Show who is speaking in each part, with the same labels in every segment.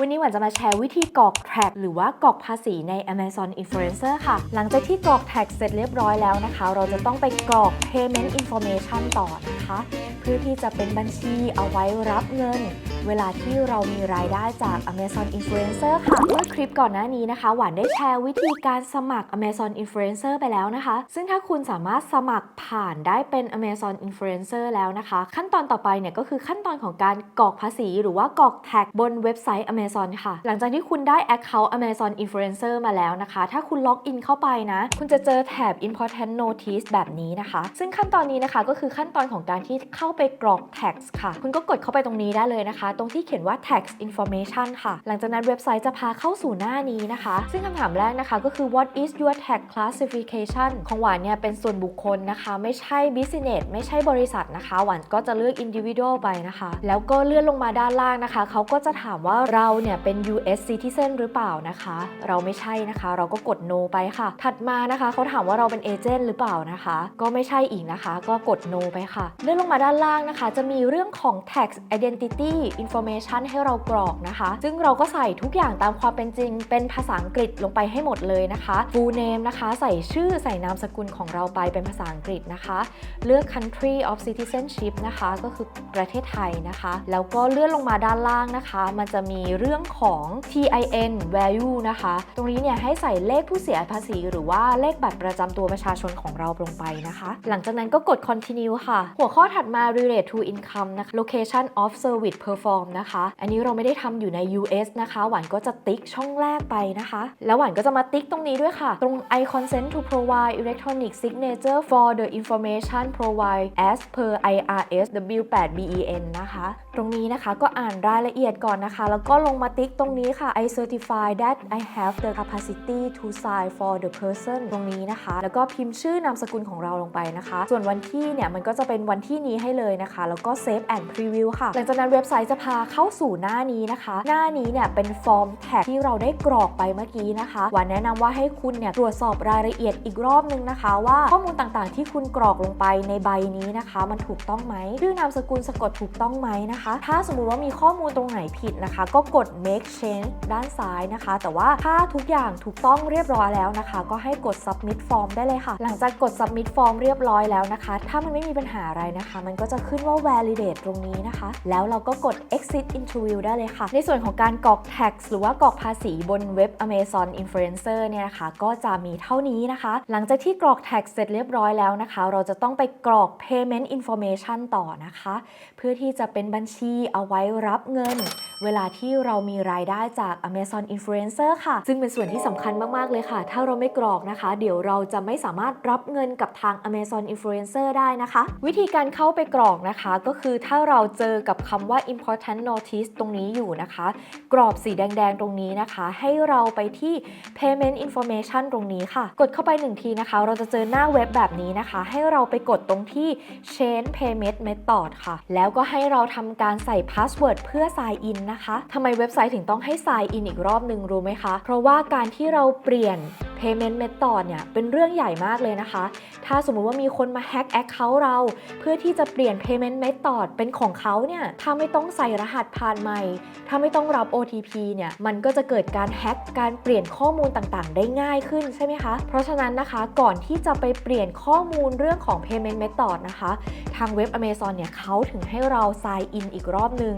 Speaker 1: วันนี้หวันจะมาแชร์วิธีกรอกแท็กหรือว่ากรอกภาษีใน Amazon Influencer ค่ะ หลังจากที่กรอกแท็กเสร็จเรียบร้อยแล้วนะคะ เราจะต้องไปกรอก payment information ต่อนะคะ เพื่อที่จะเป็นบัญชีเอาไว้รับเงิน เวลาที่เรามีรายได้จาก Amazon Influencer ค่ะ เมื่อคลิปก่อนหน้านี้นะคะ หวานได้แชร์วิธีการสมัคร Amazon Influencer ไปแล้วนะคะ ซึ่งถ้าคุณสามารถสมัครผ่านได้เป็น Amazon Influencer แล้วนะคะ ขั้นตอนต่อไปเนี่ยก็คือขั้นตอนของการกรอกภาษี หรือว่ากรอกแท็กบนเว็บไซต์ Amazon ค่ะ หลังจากที่คุณได้ Account Amazon Influencer มาแล้วนะคะ ถ้าคุณล็อกอินเข้าไปนะ คุณจะเจอแถบ Important Notice แบบนี้นะคะ ซึ่งขั้นตอนนี้นะคะก็คือขั้นตอนของการที่เข้าไปกรอก tax ค่ะ คุณก็กดเข้าไปตรงนี้ได้เลยนะคะตรงที่เขียนว่า tax information ค่ะ หลังจากนั้นเว็บไซต์จะพาเข้าสู่หน้านี้นะคะ ซึ่งคำถามแรกนะคะก็คือ what is your tax classification ของหวานเนี่ยเป็นส่วนบุคคลนะคะ ไม่ใช่ business ไม่ใช่บริษัทนะคะ หวานก็จะเลือก individual ไปนะคะ แล้วก็เลื่อนลงมาด้านล่างนะคะ เขาก็จะถามว่าเราเนี่ยเป็น US citizen หรือเปล่านะคะ เราไม่ใช่นะคะ เราก็กด no ไปค่ะ ถัดมานะคะ เขาถามว่าเราเป็นเอเจนต์หรือเปล่านะคะ ก็ไม่ใช่อีกนะคะ ก็กด no ไปค่ะ เลื่อนลงมาด้านล่างนะคะ จะมีเรื่องของ tax identity information ให้เรากรอกนะคะ ซึ่งเราก็ใส่ทุกอย่างตามความเป็นจริง เป็นภาษาอังกฤษลงไปให้หมดเลยนะคะ full name นะคะ ใส่ชื่อใส่นามสกุลของเราไปเป็นภาษาอังกฤษนะคะ เลือก country of citizenship นะคะ ก็คือประเทศไทยนะคะ แล้วก็เลื่อนลงมาด้านล่างนะคะ มันจะมีเรื่องของ TIN value นะคะ ตรงนี้เนี่ยให้ใส่เลขผู้เสียภาษีหรือว่าเลขบัตรประจำตัวประชาชนของเราลงไปนะคะ หลังจากนั้นก็กด continue ค่ะ หัวข้อถัดมา relate to income นะคะ location of service perform นะคะ อันนี้เราไม่ได้ทำอยู่ใน US นะคะ หวานก็จะติ๊กช่องแรกไปนะคะ แล้วหวานก็จะมาติ๊กตรงนี้ด้วยค่ะ ตรง I consent to provide electronic signature for the information Provided as per IRS W8BEN นะคะตรงนี้นะคะก็อ่านรายละเอียดก่อนนะคะ แล้วก็ลงมาติ๊กตรงนี้ค่ะ I certify that I have the capacity to sign for the person ตรงนี้นะคะ แล้วก็พิมพ์ชื่อนามสกุลของเราลงไปนะคะ ส่วนวันที่เนี่ยมันก็จะเป็นวันที่นี้ให้เลยนะคะ แล้วก็ save and preview ค่ะ หลังจากนั้นเว็บไซต์จะพาเข้าสู่หน้านี้นะคะ หน้านี้เนี่ยเป็นฟอร์มแท็กที่เราได้กรอกไปเมื่อกี้นะคะหวานแนะนำว่าให้คุณเนี่ยตรวจสอบรายละเอียดอีกรอบนึงนะคะ ว่าข้อมูลต่างๆ ที่คุณกรอกลงไปในใบนี้นะคะ มันถูกต้องไหมชื่อนามสกุลสะกดถูกต้องไหมนะคะถ้าสมมุติว่ามีข้อมูลตรงไหนผิดนะคะ ก็กด make change ด้านซ้ายนะคะ แต่ว่าถ้าทุกอย่างถูกต้องเรียบร้อยแล้วนะคะ ก็ให้กด submit form ได้เลยค่ะ หลังจากกด submit form เรียบร้อยแล้วนะคะ ถ้ามันไม่มีปัญหาอะไรนะคะ มันก็จะขึ้นว่า validate ตรงนี้นะคะ แล้วเราก็กด exit interview ได้เลยค่ะ ในส่วนของการกรอก tax หรือว่ากรอกภาษีบนเว็บ Amazon Influencer เนี่ยนะคะ ก็จะมีเท่านี้นะคะ หลังจากที่กรอก tax เสร็จเรียบร้อยแล้วนะคะ เราจะต้องไปกรอก payment information ต่อนะคะ เพื่อที่จะเป็นบัญชีเอาไว้รับเงิน เวลาที่เรามีรายได้จาก Amazon Influencer ค่ะ ซึ่งเป็นส่วนที่สำคัญมาก ๆ เลยค่ะ ถ้าเราไม่กรอกนะคะ เดี๋ยวเราจะไม่สามารถรับเงินกับทาง Amazon Influencer ได้นะคะ วิธีการเข้าไปกรอกนะคะ ก็คือถ้าเราเจอกับคำว่า important notice ตรงนี้อยู่นะคะ กรอบสีแดง ๆ ตรงนี้นะคะ ให้เราไปที่ payment information ตรงนี้ค่ะ กดเข้าไปหนึ่งทีนะคะ เราจะเจอหน้าเว็บแบบนี้นะคะ ให้เราไปกดตรงที่ change payment method ค่ะ แล้วก็ให้เราทำการใส่ password เพื่อ sign in นะคะทำไมเว็บไซต์ถึงต้องให้ sign in อีกรอบหนึ่งรู้ไหมคะ เพราะว่าการที่เราเปลี่ยน payment method เนี่ยเป็นเรื่องใหญ่มากเลยนะคะ ถ้าสมมุติว่ามีคนมา hack account เรา เพื่อที่จะเปลี่ยน payment method เป็นของเขาเนี่ยถ้าไม่ต้องใส่รหัสผ่านใหม่ ถ้าไม่ต้องรับ OTP เนี่ยมันก็จะเกิดการแฮ็กการเปลี่ยนข้อมูลต่างๆ ได้ง่ายขึ้นใช่ไหมคะ เพราะฉะนั้นนะคะก่อนที่จะไปเปลี่ยนข้อมูลเรื่องของ payment method นะคะ ทางเว็บ Amazon เนี่ยเขาถึงให้เรา sign in อีกรอบนึง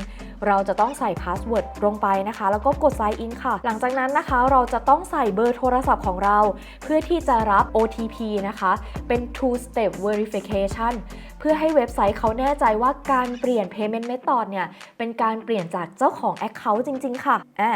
Speaker 1: เราจะต้องใส่พาสเวิร์ดลงไปนะคะ แล้วก็กด sign in ค่ะ หลังจากนั้นนะคะ เราจะต้องใส่เบอร์โทรศัพท์ของเรา เพื่อที่จะรับ OTP นะคะ เป็น two step verification เพื่อให้เว็บไซต์เขาแน่ใจว่าการเปลี่ยน payment method เนี่ย เป็นการเปลี่ยนจากเจ้าของ Account จริง ๆ ค่ะอ่า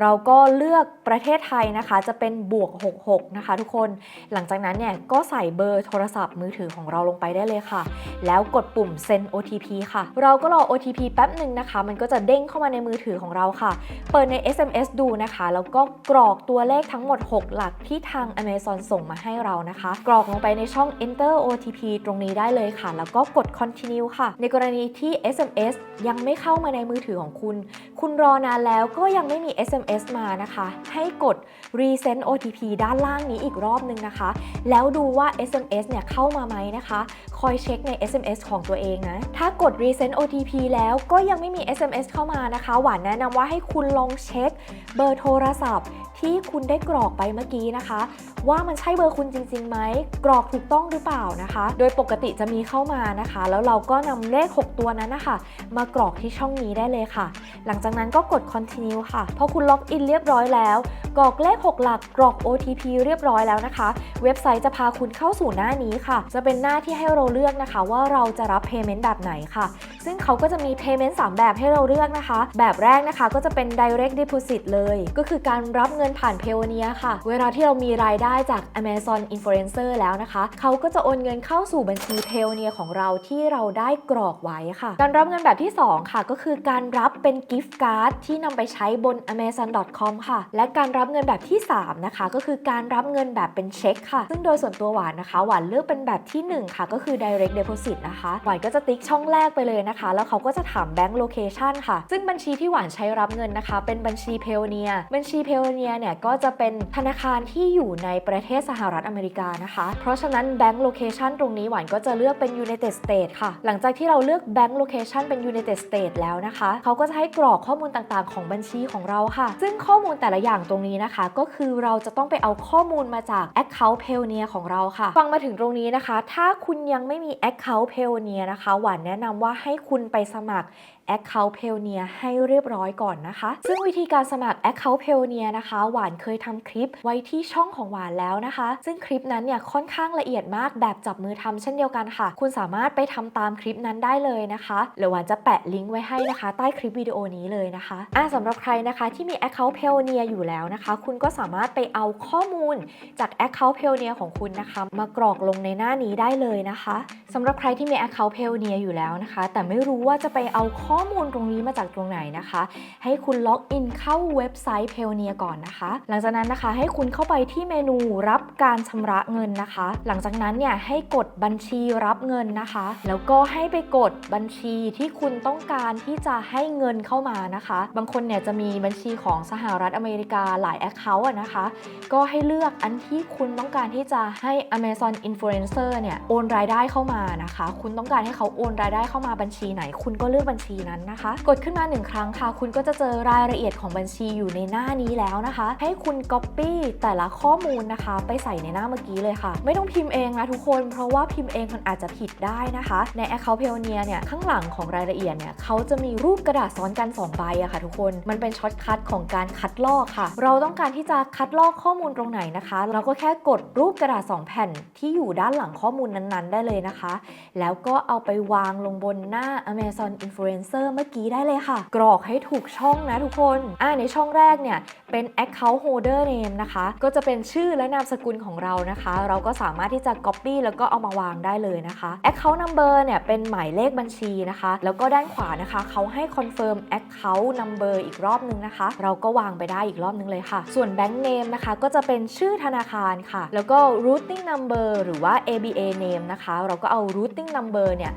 Speaker 1: เราก็เลือกประเทศไทยนะคะ จะเป็นบวก 66 นะคะทุกคน หลังจากนั้นเนี่ย ก็ใส่เบอร์โทรศัพท์มือถือของเราลงไปได้เลยค่ะ แล้วกดปุ่ม send OTP ค่ะ เราก็รอ OTP แป๊บหนึ่งนะคะ มันก็จะเด้งเข้ามาในมือถือของเราค่ะ เปิดใน SMS ดูนะคะ แล้วก็กรอกตัวเลขทั้งหมด 6 หลักที่ทาง Amazon ส่งมาให้เรานะคะ กรอกลงไปในช่อง enter OTP ตรงนี้ได้เลยค่ะ แล้วก็กด continue ค่ะ ในกรณีที่ SMS ยังไม่เข้ามาในมือถือของคุณ คุณรอนานแล้วก็ยังไม่มี SMS มานะคะ ให้กด resend OTP ด้านล่างนี้อีกรอบนึงนะคะ แล้วดูว่า SMS เนี่ยเข้ามาไหมนะคะ คอยเช็คใน SMS ของตัวเองนะ ถ้ากด resend OTP แล้วก็ยังไม่มี SMS เข้ามานะคะ หวานแนะนำว่าให้คุณลองเช็คเบอร์โทรศัพท์ ที่คุณได้กรอกไปเมื่อกี้นะคะ ว่ามันใช่เบอร์คุณจริงๆไหมกรอกถูกต้องหรือเปล่านะคะ โดยปกติจะมีเข้ามานะคะ แล้วเราก็นำเลข 6 ตัวนั้นนะคะ มากรอกที่ช่องนี้ได้เลยค่ะ หลังจากนั้นก็กด continue ค่ะพอคุณล็อกอินเรียบร้อยแล้วกรอกเลข 6 หลักกรอก OTP เรียบร้อยแล้วนะคะ เว็บไซต์จะพาคุณเข้าสู่หน้านี้ค่ะ จะเป็นหน้าที่ให้เราเลือกนะคะ ว่าเราจะรับ payment แบบไหนค่ะ ซึ่งเขาก็จะมี payment 3 แบบให้เราเลือกนะคะ แบบแรกนะคะก็จะเป็น direct deposit เลย ก็คือการรับเงินผ่าน p a y o n e e r ค่ะ เวลาที่เรามีรายได้จาก Amazon Influencer แล้วนะคะ เขาก็จะโอนเงินเข้าสู่บัญชี p a y o n e e r ของเราที่เราได้กรอกไว้ค่ะ การรับเงินแบบที่ 2 ค่ะ ก็คือการรับเป็น gift card ที่นำไปใช้บน amazon.com ค่ะ และการรับเงินแบบที่ 3 นะคะ ก็คือการรับเงินแบบเป็นเช็คค่ะ ซึ่งโดยส่วนตัวหวานนะคะ หวานเลือกเป็นแบบที่ 1 ค่ะ ก็คือ direct deposit นะคะ หวานก็จะติ๊กช่องแรกไปเลยนะคะ แล้วเขาก็จะถาม bank location ค่ะ ซึ่งบัญชีที่หวานใช้รับเงินนะคะ เป็นบัญชี p a y o n e e r บัญชี p a y o n e e r เนี่ยก็จะเป็นธนาคารที่อยู่ในประเทศสหรัฐอเมริกานะคะ เพราะฉะนั้น bank location ตรงนี้หวานก็จะเลือกเป็น United States ค่ะ หลังจากที่เราเลือก bank location เป็น United States แล้วนะคะ เขาก็จะให้กรอกข้อมูลต่างๆ ของบัญชีของเราค่ะ ซึ่งข้อมูลแต่ละอย่างตรงนี้นะคะ ก็คือเราจะต้องไปเอาข้อมูลมาจาก account p a y o n e e r ของเราค่ะ ฟังมาถึงตรงนี้นะคะ ถ้าคุณยังไม่มี account p a y o n e e r นะคะ หวานแนะนำว่าให้คุณไปสมัคร Account p a y o n e e r ให้เรียบร้อยก่อนนะคะ ซึ่งวิธีการสมัคร Account p a y o n e e r นะคะ หวานเคยทำคลิปไว้ที่ช่องของหวานแล้วนะคะ ซึ่งคลิปนั้นเนี่ยค่อนข้างละเอียดมากแบบจับมือทำเช่นเดียวกันค่ะ คุณสามารถไปทำตามคลิปนั้นได้เลยนะคะเดี๋ยวหวานจะแปะลิงก์ไว้ให้นะคะ ใต้คลิปวิดีโอนี้เลยนะคะอะสำหรับใครนะคะที่มี Account p a y o n e e r อยู่แล้วนะคะ คุณก็สามารถไปเอาข้อมูลจาก Account p a y o n e e r ของคุณนะคะ มากรอกลงในหน้านี้ได้เลยนะคะสำหรับใครที่มี Account p a y o n e e r อยู่แล้วนะคะ แต่ไม่รู้ว่าจะไปเอาข้ออมูลตรงนี้มาจากตรงไหนนะคะ ให้คุณล็อกอินเข้าเว็บไซต์ p a y o n e e r ก่อนนะคะ หลังจากนั้นนะคะให้คุณเข้าไปที่เมนูรับการชำระเงินนะคะ หลังจากนั้นเนี่ยให้กดบัญชีรับเงินนะคะ แล้วก็ให้ไปกดบัญชีที่คุณต้องการที่จะให้เงินเข้ามานะคะ บางคนเนี่ยจะมีบัญชีของสหรัฐอเมริกาหลาย Account อะนะคะ ก็ให้เลือกอันที่คุณต้องการที่จะให้ Amazon Influencer เนี่ยโอนรายได้เข้ามานะคะ คุณต้องการให้เขาโอนรายได้เข้ามาบัญชีไหน คุณก็เลือกบัญชีนั้นนะคะ กดขึ้นมาหนึ่งครั้งค่ะ คุณก็จะเจอรายละเอียดของบัญชีอยู่ในหน้านี้แล้วนะคะ ให้คุณ Copy แต่ละข้อมูลนะคะ ไปใส่ในหน้าเมื่อกี้เลยค่ะ ไม่ต้องพิมพ์เองนะทุกคน เพราะว่าพิมพ์เองมันอาจจะผิดได้นะคะ ใน Account p a y o n e e r เนี่ยข้างหลังของรายละเอียดเนี่ยเขาจะมีรูปกระดาษซ้อนกัน2ใบอะค่ะทุกคนมันเป็นช็อตคัทของการคัดลอกค่ะ เราต้องการที่จะคัดลอกข้อมูลตรงไหนนะคะ เราก็แค่กดรูปกระดาษ 2 แผ่นที่อยู่ด้านหลังข้อมูลนั้นๆ ได้เลยนะคะ แล้วก็เอาไปวางลงบนหน้า Amazon Influencer เมื่อกี้ได้เลยค่ะ กรอกให้ถูกช่องนะทุกคนอ่าในช่องแรกเนี่ยเป็น Account Holder Name นะคะ ก็จะเป็นชื่อและนามสกุลของเรานะคะ เราก็สามารถที่จะ Copy แล้วก็เอามาวางได้เลยนะคะ Account Number เนี่ยเป็นหมายเลขบัญชีนะคะ แล้วก็ด้านขวานะคะเขาให้ Confirm Account Number อีกรอบนึงนะคะ เราก็วางไปได้อีกรอบนึงเลยค่ะ ส่วน Bank Name นะคะก็จะเป็นชื่อธนาคารค่ะ แล้วก็ Routing Number หรือว่า ABA Name นะคะ เราก็เอา Routing Number เนี่ย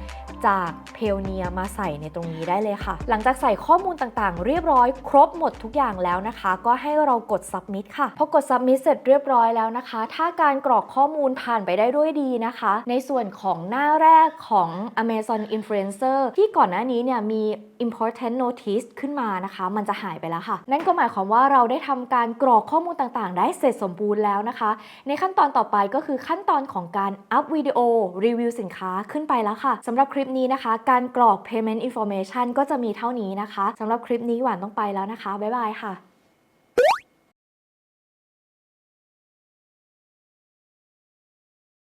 Speaker 1: จาก p a y o n e e r มาใส่ในตรงนี้ได้เลยค่ะ หลังจากใส่ข้อมูลต่างๆ เรียบร้อยครบหมดทุกอย่างแล้วนะคะ ก็ให้เรากด submit ค่ะพอกด submit เสร็จเรียบร้อยแล้วนะคะ ถ้าการกรอกข้อมูลผ่านไปได้ด้วยดีนะคะ ในส่วนของหน้าแรกของ Amazon Influencer ที่ก่อนหน้านี้เนี่ยมี important notice ขึ้นมานะคะ มันจะหายไปแล้วค่ะ นั่นก็หมายความว่าเราได้ทำการกรอกข้อมูลต่างๆ ได้เสร็จสมบูรณ์แล้วนะคะ ในขั้นตอนต่อไปก็คือขั้นตอนของการอัพวิดีโอรีวิวสินค้าขึ้นไปแล้วค่ะสำหรับคลิปนี้นะคะ การกรอก payment information ก็จะมีเท่านี้นะคะสำหรับคลิปนี้หวานต้องไปแล้วนะคะ บ๊ายบายค่ะ